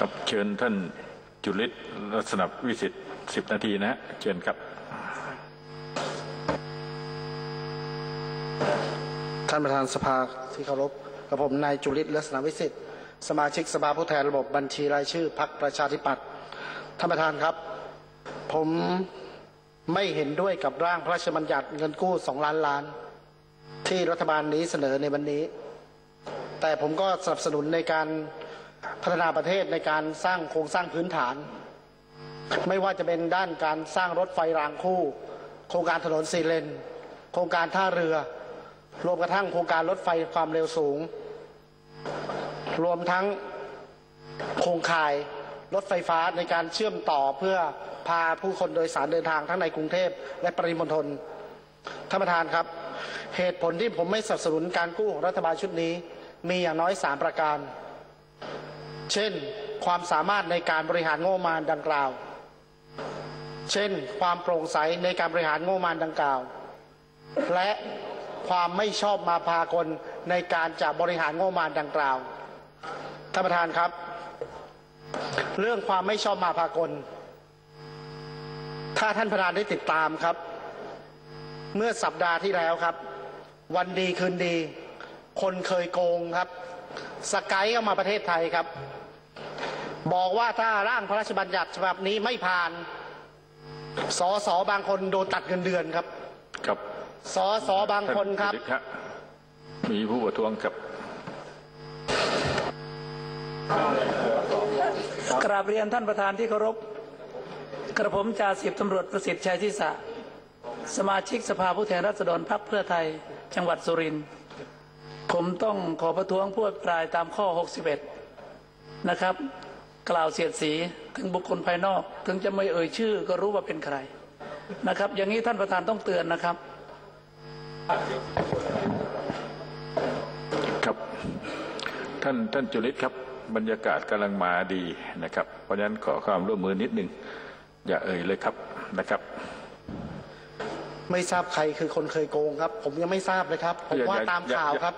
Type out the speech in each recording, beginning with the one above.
ครับเชิญท่านจุลิศลักษณะวิสิทธิ์สิบนาทีนะเชิญครับ ท่านประธานสภาที่เคารพกับผมนายจุลิศลักษณะวิสิทธิ์สมาชิกสภาผู้แทนระบบบัญชีรายชื่อพรรคประชาธิปัตย์ท่านประธานครับ ผมไม่เห็นด้วยกับร่างพระราชบัญญัติเงินกู้สองล้านล้าน ที่รัฐบาลนี้เสนอในวันนี้ แต่ผมก็สนับสนุนในการ พัฒนาประเทศในการสร้างโครงสร้างพื้นฐาน ไม่ว่าจะเป็นด้านการสร้างรถไฟรางคู่ โครงการถนนสีเลน โครงการท่าเรือ รวมกระทั่งโครงการรถไฟความเร็วสูง รวมทั้งโครงข่ายรถไฟฟ้าในการเชื่อมต่อเพื่อพาผู้คนโดยสารเดินทางทั้งในกรุงเทพและปริมณฑลท่านประธานครับ เหตุผลที่ผมไม่สนับสนุนการกู้ของรัฐบาลชุดนี้ มีอย่างน้อยสามประการ เช่น ความสามารถในการบริหารงบประมาณดังกล่าว เช่น ความโปร่งใสในการบริหารงบประมาณดังกล่าว และความไม่ชอบมาพากลในการจะบริหารงบประมาณดังกล่าวท่านประธานครับ เรื่องความไม่ชอบมาพากล ถ้าท่านประธานได้ติดตามครับ เมื่อสัปดาห์ที่แล้วครับ วันดีคืนดี คนเคยโกงครับ สกายเข้ามาประเทศไทยครับ บอกว่าถ้าร่างพระราชบัญญัติฉบับนี้ไม่ผ่านสอสอบางคนโดนตัดเงินเดือนครับ ครับสอสอบางคนครับท่จุลิศฮะมีผู้ประท้วงครับกราบเรียนท่านประธานที่เคารพกระผมจ่าสิบตำรวจประสิทธิ์ชัยทิสะสมาชิกสภาผู้แทนราษฎรพรรคเพื่อไทย จังหวัดสุรินทร์ผมต้องขอประท้วงผู้อภิปรายตามข้อ 61 นะครับ กล่าวเสียดสีถึงบุคคลภายนอก ถึงจะไม่เอ่ยชื่อ ก็รู้ว่าเป็นใครนะครับ อย่างนี้ท่านประธานต้องเตือนนะครับ ครับ ท่านท่านจุลิศครับบรรยากาศกำลังมาดีนะครับ เพราะฉะนั้นขอความร่วมมือนิดหนึ่งอย่าเอ่ยเลยครับนะครับ ไม่ทราบใครคือคนเคยโกงครับ ผมยังไม่ทราบเลยครับ ผมอย่าว่าอย่าตามอย่าข่าวครับ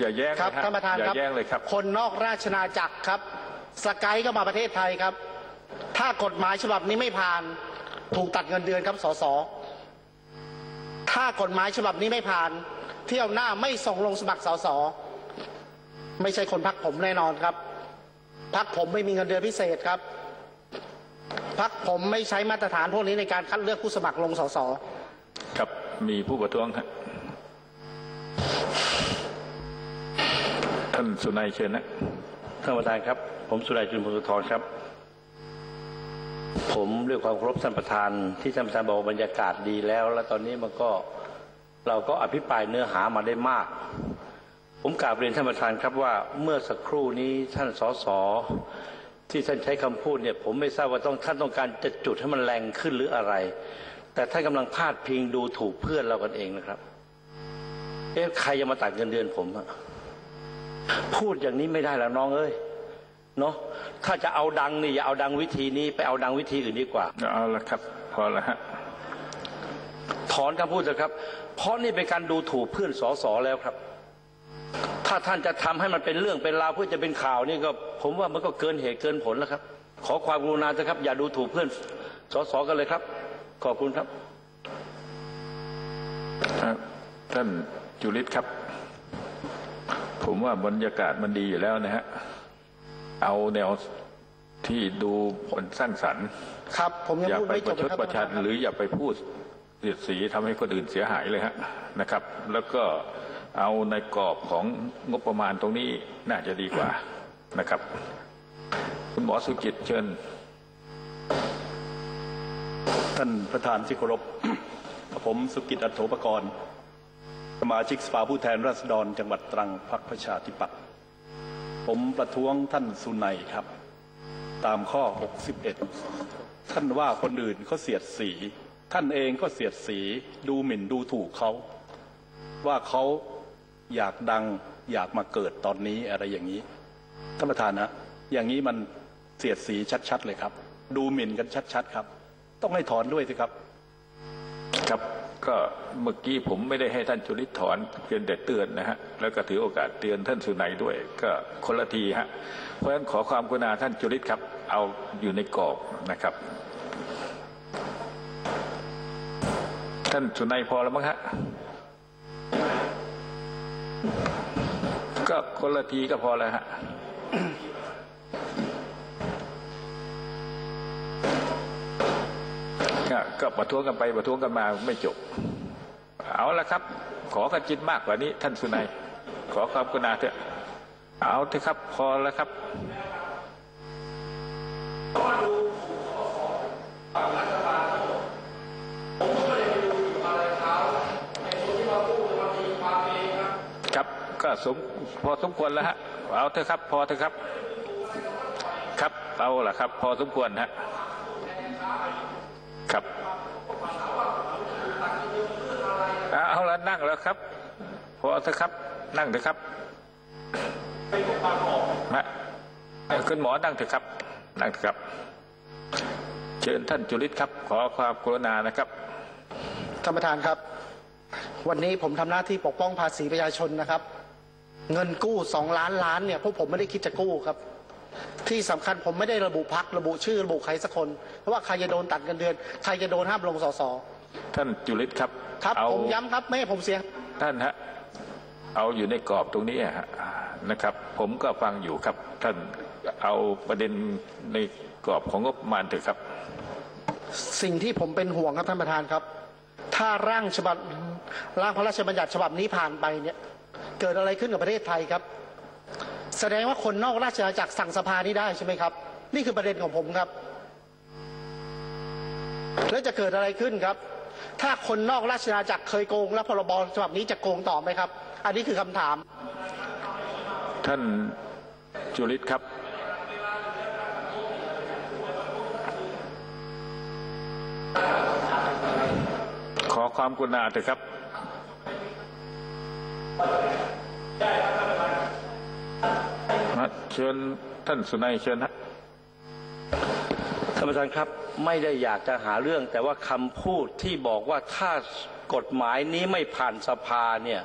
อย่าแย้งครับเลยฮะท่านประธานอย่าครับ แย้งเลยครับ คนนอกราชนาจักรครับ สกายก็มาประเทศไทยครับ ถ้ากฎหมายฉบับนี้ไม่ผ่าน ถูกตัดเงินเดือนครับสสถ้ากฎหมายฉบับนี้ไม่ผ่าน เที่ยวหน้าไม่ส่งลงสมัครสสไม่ใช่คนพักผมแน่นอนครับพักผมไม่มีเงินเดือนพิเศษครับพักผมไม่ใช้มาตรฐานพวกนี้ในการคัดเลือกผู้สมัครลงสสครับมีผู้ประท้วงครับท่านสุนัยเชิญนะท่านประธานครับ ผมสุรายจุลพลสุธรครับ ผมด้วยความเคารพท่านประธาน ที่ท่านประธานบอกบรรยากาศดีแล้ว แล้วตอนนี้มันก็เราก็อภิปรายเนื้อหามาได้มาก ผมกราบเรียนท่านประธานครับว่าเมื่อสักครู่นี้ท่านสสที่ท่านใช้คำพูดเนี่ย ผมไม่ทราบว่าต้องท่านต้องการจะจุดให้มันแรงขึ้นหรืออะไร แต่ท่านกำลังพาดพิงดูถูกเพื่อนเรากันเองนะครับเอ๊ะใครจะมาตัดเงินเดือนผมอะพูดอย่างนี้ไม่ได้แล้วน้องเอ้ย เนาะถ้าจะเอาดังนี่อย่าเอาดังวิธีนี้ไปเอาดังวิธีอื่นดีกว่าเอาละครับ พอแล้วฮะถอนคำพูดเถอะครับ เพราะนี่เป็นการดูถูกเพื่อนสอสอแล้วครับ ถ้าท่านจะทำให้มันเป็นเรื่องเป็นราวเพื่อจะเป็นข่าวนี่ก็ ผมว่ามันก็เกินเหตุเกินผลแล้วครับ ขอความกรุณาเถอะครับ อย่าดูถูกเพื่อนสอสอกันเลยครับ ขอบคุณครับครับท่านจุลิศครับ ผมว่าบรรยากาศมันดีอยู่แล้วนะฮะ เอาแนวที่ดูผลสร้างสรรค์ ครับ ผมยังอย่าพูดไปไม่ปจระบชดนะคบประชันท่านประธานหรืออย่าไปพูดเสียดสีทำให้คนอื่นเสียหายเลยฮะนะครับ แล้วก็เอาในกรอบของงบประมาณตรงนี้น่าจะดีกว่านะครับ คุณหมอสุจิตเชิญ ท่านประธานที่เคารพผมสุกิตอัตโถปกรณ์ สมาชิกสภาผู้แทนราษฎร จังหวัดตรังพรรคประชาธิปัตย์ ผมประท้วงท่านสุนัยครับ ตามข้อ 61 ท่านว่าคนอื่นเขาเสียดสี ท่านเองก็เสียดสี ดูหมิ่นดูถูกเขา ว่าเขาอยากดังอยากมาเกิดตอนนี้อะไรอย่างนี้ท่านประธานนะอย่างนี้มันเสียดสีชัด ๆ เลยครับ ดูหมิ่นกันชัด ๆ ครับ ต้องให้ถอนด้วยสิครับ ครับ ก็เมื่อกี้ผมไม่ได้ให้ท่านจุลิตถอนเพียงแต่เตือนนะฮะแล้วก็ถือโอกาสเตือนท่านสุนัยด้วย ก็คนละทีฮะเพราะฉะนั้นขอความกรุณาท่านจุลิตครับ เอาอยู่ในกรอบนะครับ ท่านสุนัยพอแล้วมั้งฮะก็คนละทีก็พอแล้วฮะ ก็ก็ประท้วงกันไปประท้วงกันมาไม่จบ เอาละครับ ขอกันจิตมากกว่านี้ ท่านสุนัยขอความกรุณาเถอะ เอาเถอะครับ พอแล้วครับครับก็สมพอสมควรแล้วฮะเอาเถอะครับ พอเถอะครับ ครับเอาละครับ พอสมควรฮะ ครับเอาละนั่งแล้วครับพอเถอะครับ นั่งเถอะครับมาคุณหมอนั่งเถอะครับ นั่งเถอะครับ เชิญท่านจุลิตครับ ขอความกรุณานะครับท่านประธานครับ วันนี้ผมทำหน้าที่ปกป้องภาษีประชาชนนะครับ เงินกู้สองล้านล้านเนี่ยพวกผมไม่ได้คิดจะกู้ครับ ที่สำคัญผมไม่ได้ระบุพักระบุชื่อระบุใครสักคน เพราะว่าใครจะโดนตัดเงินเดือนใครจะโดนห้ามลงสสท่านจุลิตครับครับเอาผมย้ำครับไม่ให้ผมเสียท่านฮะเอาอยู่ในกรอบตรงนี้ฮะนะครับ ผมก็ฟังอยู่ครับ ท่านเอาประเด็นในกรอบของงบประมาณเถอะครับ สิ่งที่ผมเป็นห่วงครับท่านประธานครับ ถ้าร่างฉบับร่างพระราชบัญญัติฉบับนี้ผ่านไปเนี่ย เกิดอะไรขึ้นกับประเทศไทยครับ แสดงว่าคนนอกราชอาณาจักรสั่งสภานี้ได้ใช่ไหมครับ นี่คือประเด็นของผมครับ แล้วจะเกิดอะไรขึ้นครับ ถ้าคนนอกราชอาณาจักรเคยโกง แล้วพรบฉบับนี้จะโกงต่อไหมครับ อันนี้คือคำถาม ท่านจุลิตครับขอความกรุณาเถอะครับ ชิญท่านสุนัยเชิญฮะท่านประธานครับไม่ได้อยากจะหาเรื่อง แต่ว่าคำพูดที่บอกว่าถ้ากฎหมายนี้ไม่ผ่านสภาเนี่ย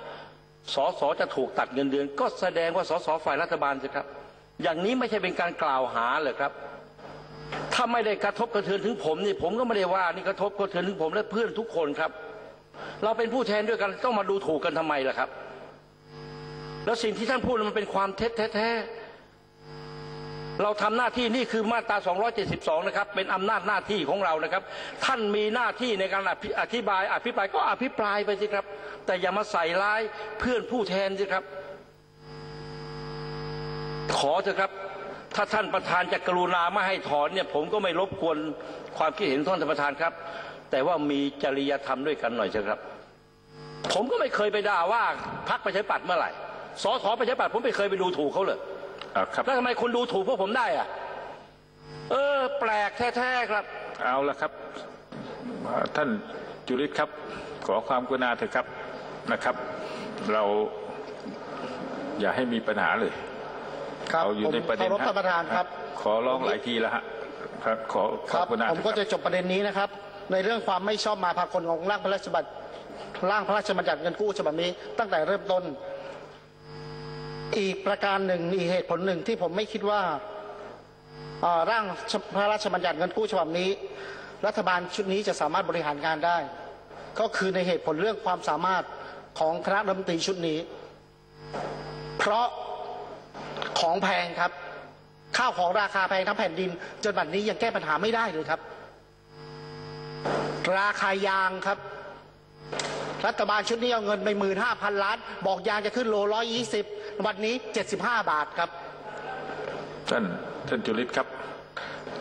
สสจะถูกตัดเงินเดือน ก็แสดงว่าสสฝ่ายรัฐบาลสิครับ อย่างนี้ไม่ใช่เป็นการกล่าวหาเลยครับ ถ้าไม่ได้กระทบกระเทือนถึงผมนี่ผมก็ไม่ได้ว่านี่กระทบกระเทือนถึงผมและเพื่อนทุกคนครับ เราเป็นผู้แทนด้วยกันต้องมาดูถูกกันทำไมล่ะครับ แล้วสิ่งที่ท่านพูดมันเป็นความเท็จแท้ๆ เราทำหน้าที่นี่คือมาตรา 272 นะครับ เป็นอำนาจหน้าที่ของเรานะครับ ท่านมีหน้าที่ในการอธิบายอภิปรายก็อภิปรายไปสิครับ แต่อย่ามาใส่ร้ายเพื่อนผู้แทนสิครับ ขอเถอะครับ ถ้าท่านประธานจะกรุณาไม่ให้ถอนเนี่ย ผมก็ไม่รบกวนความคิดเห็นท่านประธานครับ แต่ว่ามีจริยธรรมด้วยกันหน่อยเถอะครับ ผมก็ไม่เคยไปด่าว่าพักประชาธิปัตย์เมื่อไหร่สสประชาธิปัตย์ผมไม่เคยไปดูถูกเขาเลย ครับแล้วทำไมคุณดูถูกพวกผมได้อะเออ แปลกแท้ๆครับ เอาละครับเอ่อท่านจุลิตครับ ขอความกรุณาเถอะครับนะครับ เราอย่าให้มีปัญหาเลยครับเอาอยู่ผมในประเด็นเคารพฮท่านประธานครับ ขอร้องหลายทีแล้วฮะครับขอขคอรับกรุณาผมก็เถจะอะครับจบประเด็นนี้นะครับ ในเรื่องความไม่ชอบมาพากลของร่างพระราชบัญญัติร่างพระราชบัญญัติเงินกู้ฉบับนี้ตั้งแต่เริ่มต้น อีกประการหนึ่งอีกเหตุผลหนึ่งที่ผมไม่คิดว่าร่างพระราชบัญญัติเงินกู้ฉบับนี้ รัฐบาลชุดนี้จะสามารถบริหารงานได้ ก็คือในเหตุผลเรื่องความสามารถของคณะรัฐมนตรีชุดนี้ เพราะของแพงครับ ข้าวของราคาแพงทั้งแผ่นดิน จนบัดนี้ยังแก้ปัญหาไม่ได้เลยครับ ราคายางครับ รัฐบาลชุดนี้เอาเงินไปหมื่นห้าพันล้าน บอกยางจะขึ้นโลร้อยยี่สิบวันนี้เจ็ดสิบห้าบาทครับ ท่านท่านจุลิตครับ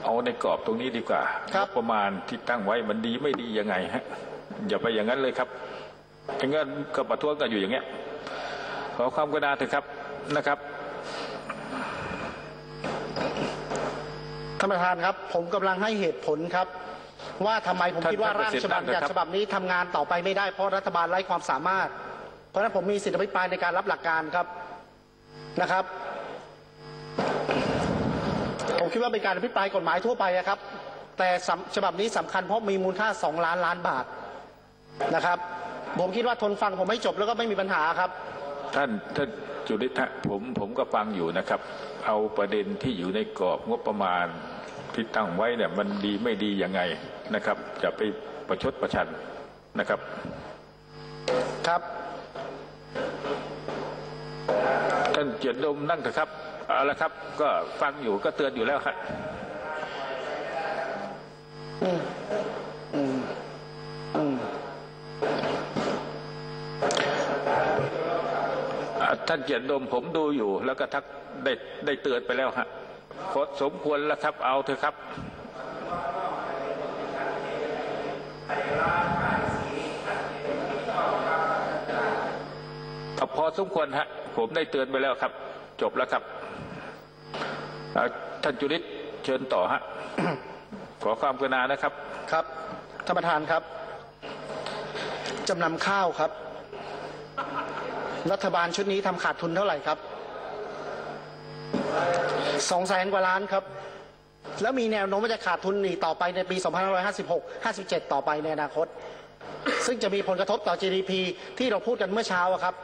เอาในกรอบตรงนี้ดีกว่าครับงประมาณที่ตั้งไว้มันดีไม่ดียังไงฮะอย่าไปอย่างนั้นเลยครับอย่างนั้นก็ประท้วงกันอยู่อย่างเงี้ยขอความกรุณาเถอะครับนะครับท่านประธานครับ ผมกำลังให้เหตุผลครับ ว่าทำไมผมท่านคิดว่าท่านร่างฉบับประสิทธิ์นั่งเถอะครับฉบับนี้ทำงานต่อไปไม่ได้เพราะรัฐบาลไร้ความสามารถ เพราะฉะนั้นผมมีสิทธิอภิปรายในการรับหลักการครับนะครับ ผมคิดว่าเป็นการอภิปรายกฎหมายทั่วไปอะครับ แต่สำฉบับนี้สำคัญเพราะมีมูลค่า 2 ล้านล้านบาทนะครับ ผมคิดว่าทนฟังผมให้จบแล้วก็ไม่มีปัญหาครับ ท่านท่านจุลิตฮะผมผมก็ฟังอยู่นะครับ เอาประเด็นที่อยู่ในกรอบงบประมาณ ที่ตั้งไว้เนี่ยมันดีไม่ดียังไงนะครับ จะไปประชดประชันนะครับ ครับท่านเกียรติดมนั่งเถอะครับเอาละครับ ก็ฟังอยู่ก็เตือนอยู่แล้วครับอ่าท่านเกียรติดมผมดูอยู่ แล้วก็ทักได้ได้เตือนไปแล้วฮะขอ สมควรแล้วครับเอาเถอะครับพอสมควรฮะผมได้เตือนไปแล้วครับ จบแล้วครับท่านจุลิตเชิญต่อฮะขอความกรุณานะครับครับท่านประธานครับจำนำข้าวครับ รัฐบาลชุดนี้ทำขาดทุนเท่าไหร่ครับ สองแสนกว่าล้านครับ แล้วมีแนวโน้มว่าจะขาดทุนอีกต่อไปในปี 2556 57 ต่อไปในอนาคต ซึ่งจะมีผลกระทบต่อ GDP ที่เราพูดกันเมื่อเช้าอะครับ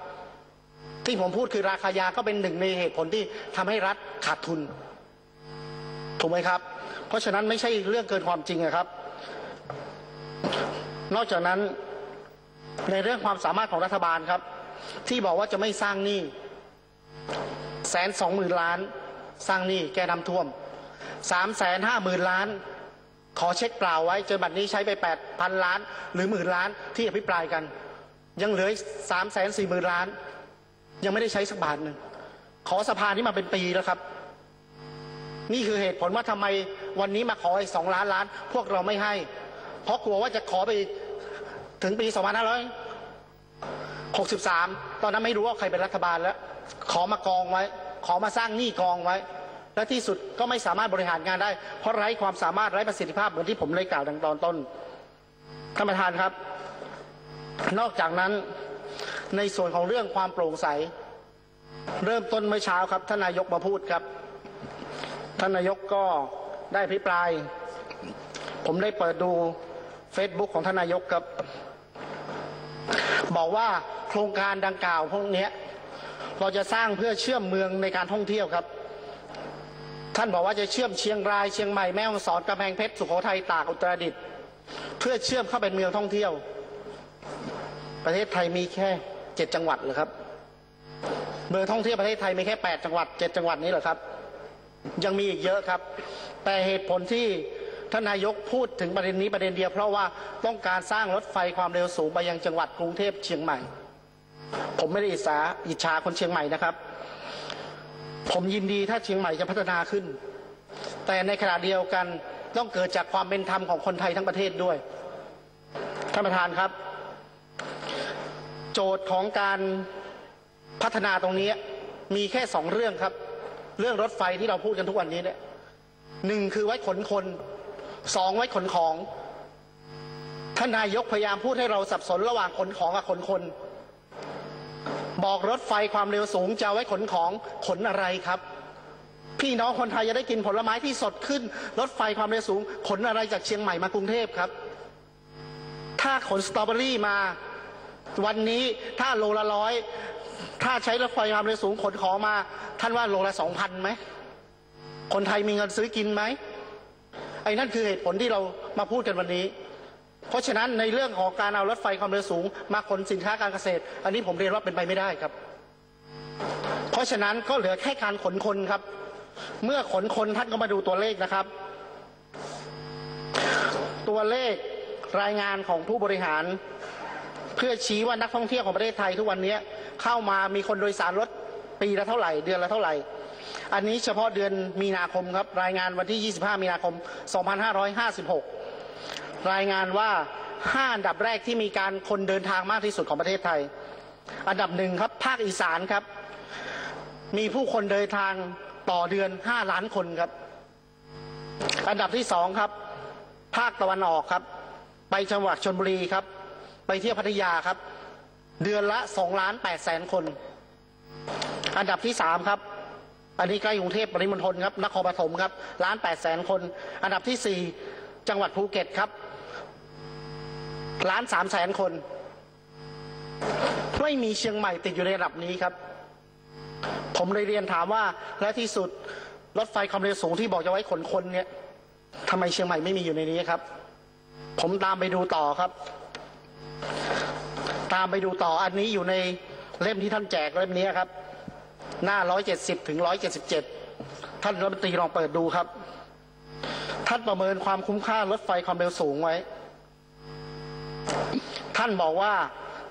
ที่ผมพูดคือราคายาก็เป็นหนึ่งในเหตุผลที่ทำให้รัฐขาดทุน ถูกไหมครับ เพราะฉะนั้นไม่ใช่เรื่องเกินความจริงอะครับ นอกจากนั้นในเรื่องความสามารถของรัฐบาลครับ ที่บอกว่าจะไม่สร้างหนี้แสนสองหมื่นล้าน สร้างหนี้แก้น้ำท่วมสามแสนห้าหมื่นล้าน ขอเช็คเปล่าไว้จนบัดนี้ใช้ไปแปดพันล้าน หรือหมื่นล้านที่อภิปรายกัน ยังเหลือสามแสนสี่หมื่นล้าน ยังไม่ได้ใช้สักบาทหนึ่งขอสภานี้มาเป็นปีแล้วครับ นี่คือเหตุผลว่าทำไมวันนี้มาขออีกสองล้านล้าน พวกเราไม่ให้ เพราะกลัวว่าจะขอไปถึงปี 2563 ตอนนั้นไม่รู้ว่าใครเป็นรัฐบาลแล้ว ขอมากองไว้ ขอมาสร้างหนี้กองไว้ และที่สุดก็ไม่สามารถบริหารงานได้ เพราะไร้ความสามารถไร้ประสิทธิภาพเหมือนที่ผมได้กล่าวดังตอนต้นท่านประธานครับ นอกจากนั้นในส่วนของเรื่องความโปร่งใส เริ่มต้นเมื่อเช้าครับท่านนายกมาพูดครับ ท่านนายกก็ได้อภิปราย ผมได้เปิดดู Facebook ของท่านนายกครับ บอกว่าโครงการดังกล่าวพวกนี้ เราจะสร้างเพื่อเชื่อมเมืองในการท่องเที่ยวครับ ท่านบอกว่าจะเชื่อมเชียงรายเชียงใหม่แม่ฮ่องสอนกำแพงเพชรสุโขทัยตากอุตรดิตถ์เพื่อเชื่อมเข้าเป็นเมืองท่องเที่ยว ประเทศไทยมีแค่เจ็ดจังหวัดเหรอครับ เมืองท่องเที่ยวประเทศไทยมีแค่แปดจังหวัดเจ็ดจังหวัดนี้เหรอครับ ยังมีอีกเยอะครับ แต่เหตุผลที่ท่านนายกพูดถึงประเด็นนี้ประเด็นเดียวเพราะว่าต้องการสร้างรถไฟความเร็วสูงไปยังจังหวัดกรุงเทพเชียงใหม่ ผมไม่ได้อิจฉาอิจฉาคนเชียงใหม่นะครับ ผมยินดีถ้าเชียงใหม่จะพัฒนาขึ้น แต่ในขณะเดียวกันต้องเกิดจากความเป็นธรรมของคนไทยทั้งประเทศด้วยท่านประธานครับ โจทย์ของการพัฒนาตรงนี้มีแค่สองเรื่องครับ เรื่องรถไฟที่เราพูดกันทุกวันนี้เนี่ยหนึ่งคือไว้ขนคนสองไว้ขนของท่านนายกพยายามพูดให้เราสับสนระหว่างขนของกับขนคน บอกรถไฟความเร็วสูงจะเอาไว้ขนของขนอะไรครับ พี่น้องคนไทยจะได้กินผลไม้ที่สดขึ้น รถไฟความเร็วสูง ขนอะไรจากเชียงใหม่มากรุงเทพครับ ถ้าขนสตรอเบอรี่มา วันนี้ถ้าโลละร้อยถ้าใช้รถไฟความเร็วสูงขนของมา ท่านว่าโลละสองพันไหมคนไทยมีเงินซื้อกินไหมไอ้นั่นคือเหตุผลที่เรามาพูดกันวันนี้ เพราะฉะนั้นในเรื่องของการเอารถไฟความเร็วสูง มาขนสินค้าการเกษตร อันนี้ผมเรียนว่าเป็นไปไม่ได้ครับ เพราะฉะนั้นก็เหลือแค่การขนคนครับ เมื่อขนคนท่านก็มาดูตัวเลขนะครับ ตัวเลขรายงานของผู้บริหาร เพื่อชี้ว่านักท่องเที่ยวของประเทศไทยทุกวันนี้เข้ามามีคนโดยสารรถปีละเท่าไหร่ เดือนละเท่าไหร่ อันนี้เฉพาะเดือนมีนาคมครับรายงานวันที่ 25 มีนาคม 2556 รายงานว่า 5 อันดับแรกที่มีการคนเดินทางมากที่สุดของประเทศไทย อันดับหนึ่งครับภาคอีสานครับ มีผู้คนเดินทางต่อเดือน 5 ล้านคนครับ อันดับที่สองครับ ภาคตะวันออกครับ ไปจังหวัดชนบุรีครับ ไปเที่ยวพัทยาครับ เดือนละ2ล้าน8แสนคน อันดับที่สามครับอันนี้ใกล้กรุงเทพปริมณฑลครับนครปฐมครับล้าน8แสนคน อันดับที่สี่จังหวัดภูเก็ตครับ ล้านสามแสนคน ไม่มีเชียงใหม่ติดอยู่ในระดับนี้ครับ ผมเลยเรียนถามว่าและที่สุดรถไฟความเร็วสูงที่บอกจะไว้ขนคนเนี่ยทำไมเชียงใหม่ไม่มีอยู่ในนี้ครับ ผมตามไปดูต่อครับ ตามไปดูต่ออันนี้อยู่ในเล่มที่ท่านแจกเล่มนี้ครับ หน้า170ถึง177ท่านรัฐมนตรีลองเปิดดูครับ ท่านประเมินความคุ้มค่ารถไฟความเร็วสูงไว้ ท่านบอกว่า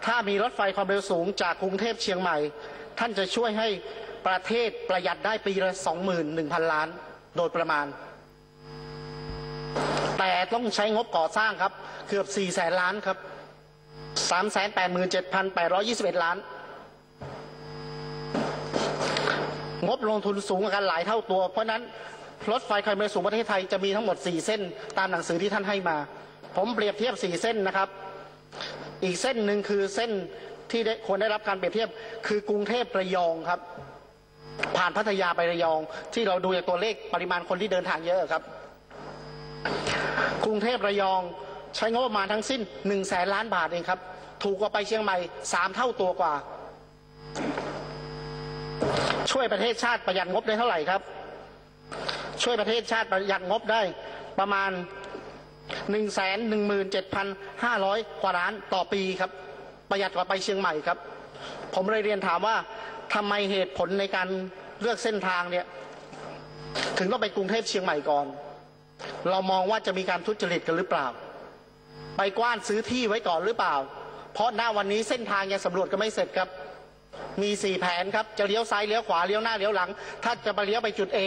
ถ้ามีรถไฟความเร็วสูงจากกรุงเทพเชียงใหม่ ท่านจะช่วยให้ประเทศประหยัดได้ปีละ21,000 ล้านโดยประมาณ แต่ต้องใช้งบก่อสร้างครับ เกือบ4แสนล้านครับ 387,821 ล้าน งบลงทุนสูงกันหลายเท่าตัว เพราะฉะนั้นรถไฟความเร็วสูงประเทศไทยจะมีทั้งหมด 4 เส้นตามหนังสือที่ท่านให้มา ผมเปรียบเทียบ 4 เส้นนะครับ อีกเส้นหนึ่งคือเส้นที่ได้ควรได้รับการเปรียบเทียบ คือกรุงเทพระยองครับ ผ่านพัทยาไประยอง ที่เราดูจากตัวเลขปริมาณคนที่เดินทางเยอะครับ กรุงเทพระยองใช้งบประมาณทั้งสิ้น1นึ่งแสนล้านบาทเองครับ ถูกกว่าไปเชียงใหม่สามเท่าตัวกว่า ช่วยประเทศชาติประหยัดงบได้เท่าไหร่ครับ ช่วยประเทศชาติประหยัดงบได้ประมาณ 1นึ่งแสนหนึ่งหมื่นเจ็ดพันห้าร้อยกว่าล้านต่อปีครับ ประหยัดกว่าไปเชียงใหม่ครับ ผมเลยเรียนถามว่าทำไมเหตุผลในการเลือกเส้นทางเนี่ย ถึงต้องไปกรุงเทพเชียงใหม่ก่อน เรามองว่าจะมีการทุจริตกันหรือเปล่า ไปกว้านซื้อที่ไว้ก่อนหรือเปล่า เพราะหน้าวันนี้เส้นทางยังสำรวจก็ไม่เสร็จครับมีสี่แผนครับ จะเลี้ยวซ้ายเลี้ยวขวาเลี้ยวหน้าเลี้ยวหลัง ถ้าจะไปเลี้ยวไปจุด A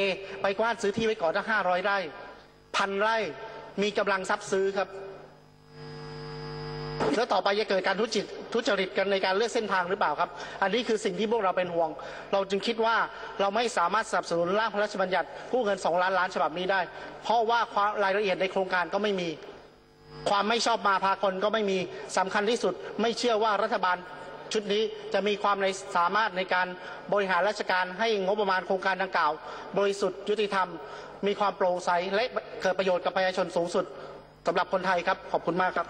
ไปกว้านซื้อที่ไว้ก่อนถ้าห้าร้อยไร่พันไร่ มีกำลังทรัพย์ซื้อครับ แล้วต่อไปจะเกิดการทุจริตทุจริตกันในการเลือกเส้นทางหรือเปล่าครับ อันนี้คือสิ่งที่พวกเราเป็นห่วง เราจึงคิดว่าเราไม่สามารถสนับสนุนร่างพระราชบัญญัติกู้เงิน 2 ล้านล้านฉบับนี้ได้ เพราะว่าความรายละเอียดในโครงการก็ไม่มี ความไม่ชอบมาพากลก็ไม่มีสำคัญที่สุด ไม่เชื่อว่ารัฐบาลชุดนี้จะมีความในสามารถในการบริหารราชการให้งบประมาณโครงการดังกล่าว บริสุทธิ์ยุติธรรม มีความโปร่งใสและเกิดประโยชน์กับประชาชนสูงสุดสำหรับคนไทยครับขอบคุณมากครับ